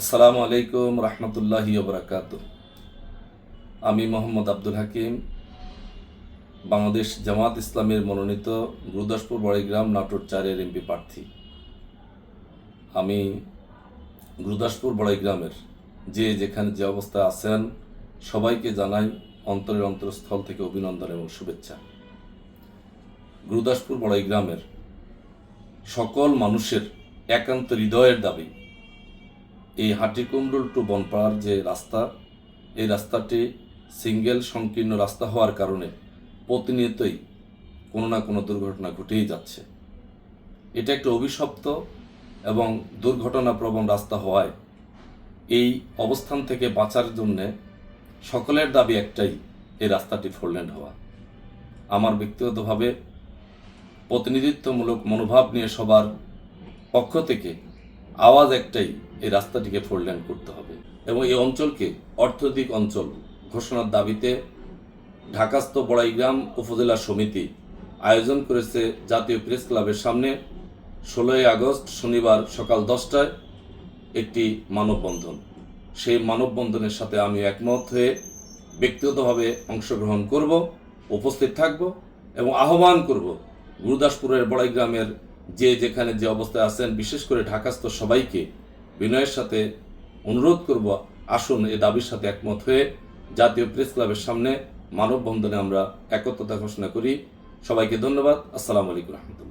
আসসালামু আলাইকুম রহমতুল্লাহি বরাকাত আমি মোহাম্মদ আব্দুল হাকিম, বাংলাদেশ জামাত ইসলামের মনোনীত গুরুদাসপুর বড়িগ্রাম নাটোর চারের এমপি প্রার্থী। আমি গুরুদাসপুর বড়াইগ্রামের যে যেখানে যে অবস্থায় আছেন, সবাইকে জানাই অন্তরের অন্তরস্থল থেকে অভিনন্দন এবং শুভেচ্ছা। গুরুদাসপুর বড়াইগ্রামের সকল মানুষের একান্ত হৃদয়ের দাবি এই হাটিকুমরুল টু বনপাড়ার যে রাস্তা, এই রাস্তাটি সিঙ্গেল সংকীর্ণ রাস্তা হওয়ার কারণে প্রতিনিয়তই কোনো না কোনো দুর্ঘটনা ঘটেই যাচ্ছে। এটা একটা অভিশপ্ত এবং দুর্ঘটনা প্রবণ রাস্তা হওয়ায় এই অবস্থান থেকে বাঁচার জন্যে সকলের দাবি একটাই, এই রাস্তাটি ফোরলেন হওয়া। আমার ব্যক্তিগতভাবে প্রতিনিধিত্বমূলক মনোভাব নিয়ে সবার পক্ষ থেকে আওয়াজ একটাই, এই রাস্তাটিকে ফোরলেন করতে হবে। এবং এই অঞ্চলকে অর্থনৈতিক অঞ্চল ঘোষণার দাবিতে ঢাকাস্থ বড়াইগ্রাম উপজেলা সমিতি আয়োজন করেছে জাতীয় প্রেস ক্লাবের সামনে ষোলোই আগস্ট শনিবার সকাল দশটায় একটি মানববন্ধন। সেই মানববন্ধনের সাথে আমি একমত হয়ে ব্যক্তিগতভাবে অংশগ্রহণ করব, উপস্থিত থাকব এবং আহ্বান করব গুরুদাসপুরের বড়াইগ্রামের যে যেখানে যে অবস্থায় আছেন, বিশেষ করে ঢাকাস্থ সবাইকে বিনয়ের সাথে অনুরোধ করব, আসুন এ দাবির সাথে একমত হয়ে জাতীয় প্রেস ক্লাবের সামনে মানববন্ধনে আমরা একত্রতা ঘোষণা করি। সবাইকে ধন্যবাদ। আসসালামু আলাইকুম রহমতুল্লাহ।